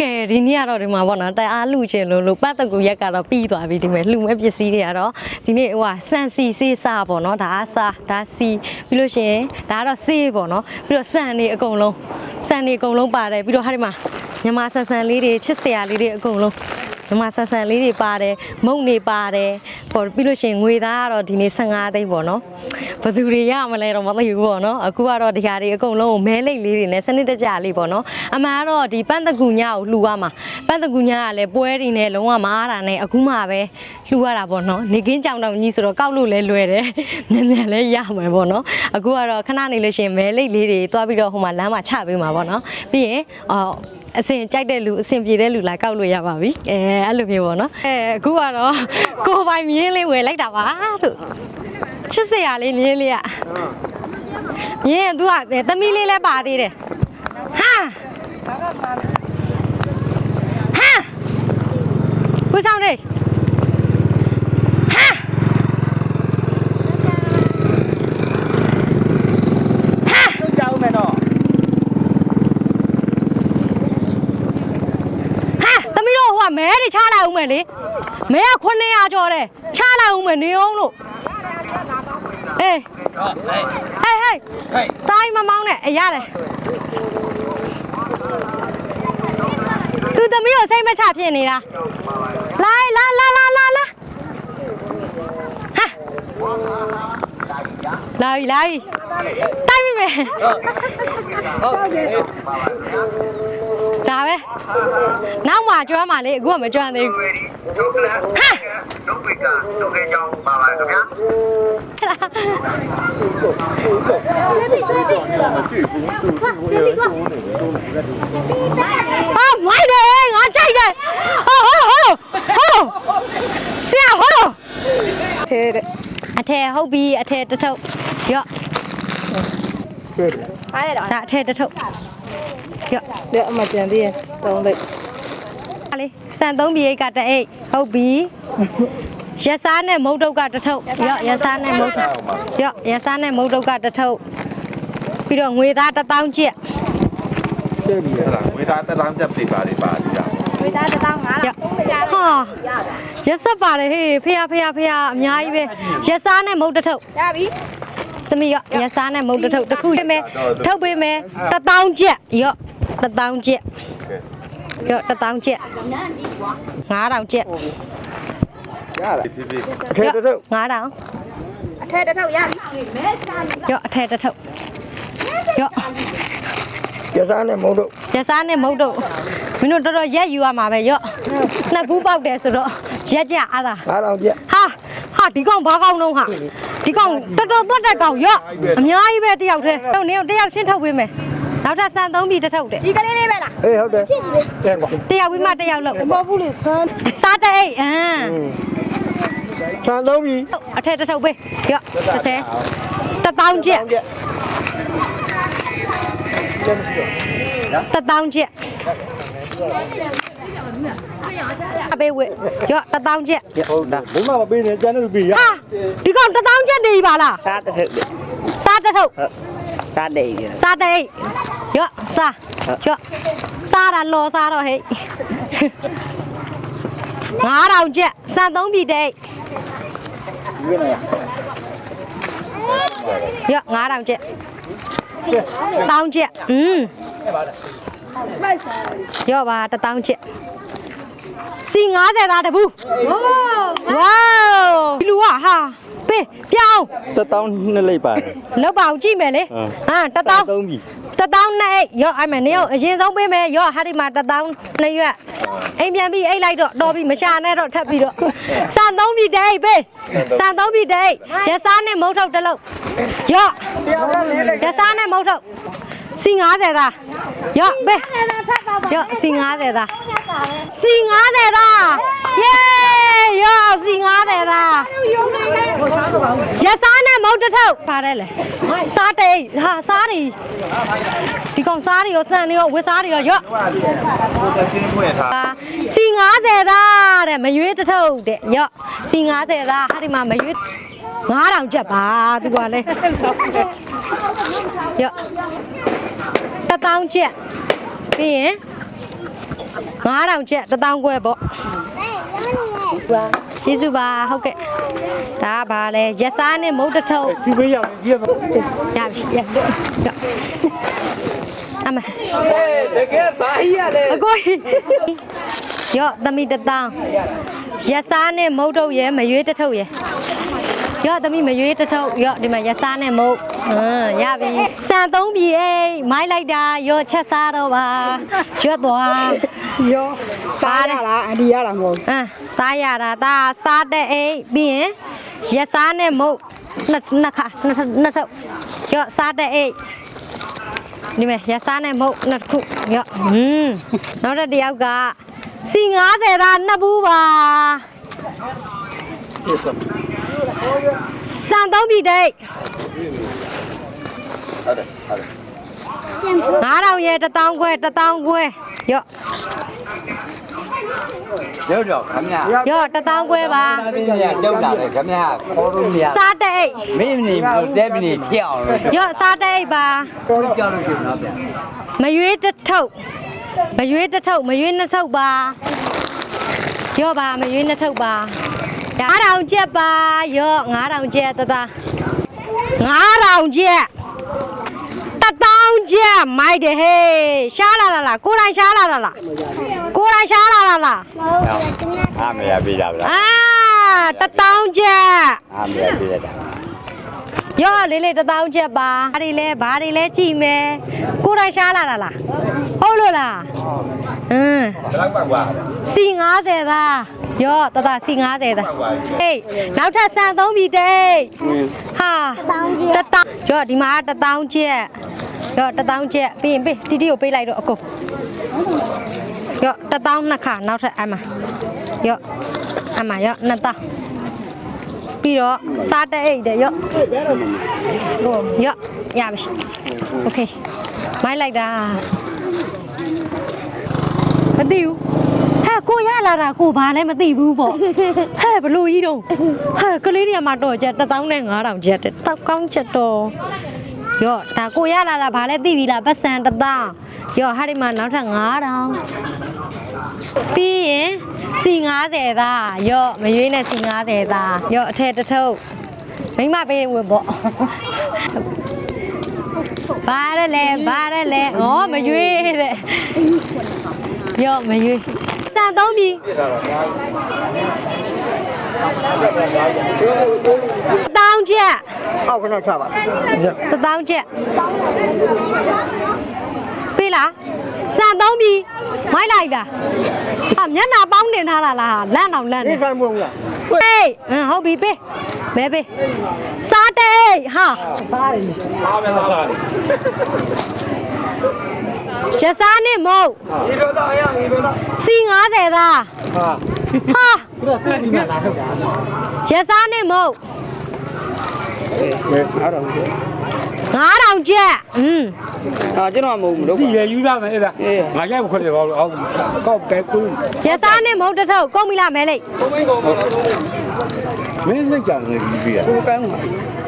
ကဲဒီနေ့ကတော့ဒီမှာပေါ့နော်တအားလူချင်လို့လို့ပတ်သက်ကူရက်ကတော့ပြီးသွားပြီဒီမဲ့လူမဲ့ပစ္စည်းတွေကတော့ဒီနေ့ဟိုဟာစန်စီစေးစားပေါ့နော်ဒါကစားဒါစီပြီးလို့ရှိရင်ဒါကတော့စေးပေါ့နော်ပြီးတော့စန်တွေအကုန်လုံးစန်တွေအကုန်လုံးပါတယ်ပြီးတော့ဟာဒီမှာညီမဆန်ဆန်လေးတွေချစ်စရာလေးတွေအကုန်လုံး ညီမဆန်ဆန်လေးတွေပါတယ်မုံတွေပါတယ်ပေါ့ပြီးလို့ရှိရင်ငွေသားကတော့ဒီနေ့15သိန်းပေါ့နော်ဘယ်သူတွေရမလဲတော့မသိဘူးပေါ့နော်အခုကတော့ဒီဟာတွေအကုန်လုံးကိုမဲလိတ်လေးတွေနဲ့စနစ်တကျလေးပေါ့နော်အမှန်ကတော့ဒီပန်းတကူညကိုလှူရမှာပန်းတကူညကလည်းပွဲတွေနဲ့လုံးဝမအားတာနဲ့အခုမှပဲလှူရတာပေါ့နော်နေကင်းကြောင်တောင်ကြီးဆိုတော့ကောက်လို့လည်းလွယ်တယ်နည်းနည်းလည်းရမယ်ပေါ့နော်အခုကတော့ခဏနေလို့ရှိရင်မဲလိတ်လေးတွေသွားပြီးတော့ဟိုမှာလမ်းမှာချပေးမှာပေါ့နော်ပြီးရင်အော်အစင်ကြိုက်တဲ့လူအစင်ပြေတဲ့လူလာကောက်လို့ရပါပြီအဲအဲ့လိုမျိုးပေါ့နော်အဲအခုကတော့ကိုယ်ပိုင်မြင်းလေးဝယ်လိုက်တာပါတို့ချစ်စရာလေးမြင်းလေးอ่ะမြင်းက तू ကသမီးလေးလည်းပါသေးတယ်ဟာဟာကိုဆောင်လေး မယ်လေမဲက900ကျော်တယ်ချလာအောင်မယ်နေအောင်လို့အေးဟုတ်ဟဲ့ဟေးဟေးဟဲ့တိုင်းမမောင်းနဲ့အရတယ်သူသမီးကိုစိတ်မချဖြစ်နေတာလာလာလာလာလာလာဟာလာပြီလာပြီတိုင်းပြီမယ်ဟုတ်ဟဲ့ ဒါပဲနောက်မှကျွမ်းပါလေအခုကမကျွမ်းသေးဘူးဒုက္ခလားဟာဒုက္ခကဒုက္ခကြောင့်ပါပါခင်ဗျာဟာမိုက်တယ်ငါကြိုက်တယ်ဟောဟောဟောဟောဆရာဟောထဲတဲ့အထည်ဟုတ်ပြီအထည်တစ်ထုပ်ရော့ထဲတဲ့ဒါအထည်တစ်ထုပ် ရော့လက်အမကြံသေးရင်တောင်းလိုက်ဟာလေစံသုံးပြေကတအိတ်ဟုတ်ပြီရက်စားနဲ့မုတ်တုတ်ကတစ်ထုပ်ရော့ရက်စားနဲ့မုတ်တုတ်ရော့ရက်စားနဲ့မုတ်တုတ်ကတစ်ထုပ်ပြီးတော့ငွေသားတစ်တောင်းကျက်ထဲပြီဟုတ်လားဝေသားတက်လောင်းတက်ပြပါလေပါဒီကရော့ဟာရက်ဆက်ပါလေဟေးဖေရဖေရဖေရအများကြီးပဲရက်စားနဲ့မုတ်တစ်ထုပ်ရပြီ သမီးရော့ရက်စားနဲ့မုတ်တစ်ထုပ်တစ်ခုပေးမယ်ထုတ်ပေးမယ်တစ်တောင်းကျက်ရော့တစ်တောင်းကျက်ရော့တစ်တောင်းကျက်9000ကျက်ရလားဖြစ်ဖြစ်ထဲတဲ့တော့9000အထက်တစ်ထုပ်ရပြီရော့အထည်တစ်ထုပ်ရော့ရစားနဲ့မုံတို့ရစားနဲ့မုတ်တော့မင်းတို့တော်တော်ရက်ယူရမှာပဲရော့နှစ်ဘူးပေါက်တယ်ဆိုတော့ရက်ကြအားသာငါးတောင်ပြက်ဟာဟာဒီကောင်ဘာကောင်လုံးဟာ ဒီကောင်တော်တော်သွတ်တဲ့ကောင်ရော့အများကြီးပဲတယောက်တည်းတော့နင်းတယောက်ချင်းထုတ်ပေးမယ်နောက်ထပ်စံသုံးပြီတစ်ထုပ်တဲ့ဒီကလေးလေးပဲလားအေးဟုတ်တယ်တဲ့ကွာတယောက်ပြီးမှတယောက်လောက်မဘူးလေဆန်းစားတဲ့အိတ်အမ်ဆန်းသုံးပြီအထက်တစ်ထုပ်ပေးရော့တစ်ထက်တစ်တောင်းကျက်တစ်တောင်းကျက် အပေးဝေရော့တစ်တောင်းကျက်ဟုတ်တာဘုမမပေးနဲ့ကျန်လို့ပြီရဟာဒီကောင်တစ်တောင်းချက်နေပါလားစားတစ်ထုပ်စားတစ်ထုပ်စားတယ်ရစားတဲ့အိတ်ရော့စားရော့စားတာလော်စားတော့ဟဲ့9000ကျက်စံသုံးပြီတဲ့အိတ်ရော့9000ကျက်တောင်းကျက်อืม ရော့ပါတစ်တောင်းကျက်စီ90သားတဘူးဝေါဒီလူကဟာပေးပြောင်းတတောင်းနှစ်လိပ်ပါတယ် လောက်ပါအောင်ကြည့်မယ်လေဟုတ် ဟာတတောင်းသုံးပြီတတောင်းနဲ့အိတ်ရော့အဲ့မယ်နေရောအရင်ဆုံးပေးမယ်ရော့ဟာဒီမှာတတောင်းနှစ်ရွက်အိမ်ပြန်ပြီးအိတ်လိုက်တော့တော်ပြီမရှာနဲ့တော့ထပ်ပြီးတော့စံသုံးပြီတဲ့အိတ်ပေးစံသုံးပြီတဲ့အိတ်ရက်စားနဲ့မုတ်ထုတ်တစ်လုံးရော့ရက်စားနဲ့မုတ်ထုတ် စီ90သားရော့ပေးရော့စီ90သားစီ90သားယေးရော့စီ90သားရက်စားနဲ့မုတ်တစ်ထုပ်ပါတယ်လေစားတဲ့အိတ်ဟာစားတွေဒီကောင်စားတွေရောစံတွေရောဝစ်စားတွေရောရော့ကိုယ်ချင်းဖွင့်ထားဟာစီ90သားတဲ့မရွေးတစ်ထုပ်တဲ့ရော့စီ90သားဟာဒီမှာမရွေး9000ကျပ်ပါသူကလည်းရော့ 1000ကျပ်ပြီးရင်9000ကျပ်1000ခွဲပေါ့ကျေးဇူးပါဟုတ်ကဲ့ဒါကဘာလဲရက်စားနဲ့မုတ်တထုပ်ဒီပေးရမယ်ပြည့်ပါရပြီရရအမတကယ်ဘာကြီးရလဲအကိုရော့သမီးတစ်တောင်းရက်စားနဲ့မုတ်ထုတ်ရဲမရွေးတစ်ထုတ်ရဲ ရော့သမီးမရွေးတစ်ထုတ်ရော့ဒီမှာရက်စားနဲ့မုတ်ဟမ်ရပြီစံသုံးပြီအေးမိုင်းလိုက်တာရော့ချက်စားတော့ပါရွတ်သွားရောစားရလားအန်ဒီရလားမဟုတ်အမ်စားရတာဒါစားတဲ့အိတ်ပြီးရင်ရက်စားနဲ့မုတ်နှစ်နှစ်ခါနှစ်ထပ်နှစ်ထုတ်ရော့စားတဲ့အိတ်ဒီမဲ့ရက်စားနဲ့မုတ်နှစ်ခုရော့ဟွန်းနောက်တစ်တယောက်ကစီ90တာနှစ်ဘူးပါ စံသုံးပြီတဲ့ဟုတ်တယ်ဟုတ်တယ်9000ရဲ့1000ခွဲ1000ခွဲရော့ရုပ်တော့ခမရရော့1000ခွဲပါအပြင်းရကြောက်တာလေခမရခေါ်လို့မရစားတဲ့အိတ်မင်းမနေဘူးတဲမနေဖြစ်အောင်လို့ရော့စားတဲ့အိတ်ပါတော်ကြောက်လို့ပြောတော့ဗျာမရွေးတစ်ထုပ်မရွေးတစ်ထုပ်မရွေးနှစ်ထုပ်ပါရော့ပါမရွေးနှစ်ထုပ်ပါ 9000ကျက်ပါရော့9000ကျက်တသား9000ကျက်တတောင်းကျက်မိုက်တယ်ဟေးရှားလာလားလားကိုယ်တိုင်ရှားလာလားလားကိုယ်တိုင်ရှားလာလားလားအားမရပြတာဗျာအာတတောင်းကျက်အားမရပြတာရော့လေးလေးတတောင်းကျက်ပါဘာတွေလဲဘာတွေလဲကြည့်မယ်ကိုယ်တိုင်ရှားလာလားလားဟုတ်လို့လားအင်းဘယ်လောက်ပါကွာစီ90သား ရော့တတစီ90သားဟေးနောက်ထပ်စံသုံးပြီတဲ့ဟာတောင်းကျက်တတောင်းရော့ဒီမှာတတောင်းကျက်ရော့တတောင်းကျက်ပြီးရင်ပေးတီတီကိုပေးလိုက်တော့အကုန်ရော့တတောင်းနှစ်ခါနောက်ထပ်အမရော့အမရော့နှစ်တောင်းပြီးတော့စားတဲ့အိတ်တဲ့ရော့ရော့ရပြီโอเคမိုက်လိုက်တာမသိဘူး ဟဲ့ ကိုရလာတာကိုဘာလဲမသိဘူးပေါ့ဟဲ့ဘလို့ကြီးတော့ဟဲ့ကလေးတွေကမှတော့ကျက်1000နဲ့9000ကျက်တဲ့တောက်ကောင်းချက်တော့ရော့ဒါကိုရလာတာဘာလဲသိပြီလားပတ်စံ1000ရော့ဟာဒီမှာနောက်ထပ်9000ပြီးရင်စီ90သားရော့မရွေးနဲ့စီ90သားရော့အထက်တစ်ထုပ်မိမပေးဝင်ပေါ့ဘာရလဲဘာရလဲဩမရွေးတဲ့ရော့မရွေး စံသုံးပြီတောင်းချက်အောက်ခဏချပါတတောင်းချက်ပေးလားစံသုံးပြီမိုက်လိုက်လားဟာမျက်နှာပေါင်းတင်ထားတာလားလန့်အောင်လန့်ဒီနေကံမုံလားဟေးဟမ်ဟုတ်ပြီပေးမဲပေးစားတဲ့အိတ်ဟာစားတယ်အားပဲစားတယ် ရစားနဲ့မဟုတ်ဒီတော့တော့ရဒီတော့စီ90သားဟာဟာဒီတော့စနေမှာလာထုတ်တာရစားနဲ့မဟုတ်အဲအားတော့9000ကျက်อืมအာကျွန်တော်မဟုတ်ဘူးလို့ဒီရယူရမယ်အဲ့ဒါငါရိုက်ခွက်တယ်ဘာလို့အောက်ကောက်ကဲကူးရစားနဲ့မဟုတ်တစ်ထုပ်ကုန်ပြီလားမဲလေးမင်းစိတ်ကြောင်နေပြီးပြီကိုကန်းမှာဟ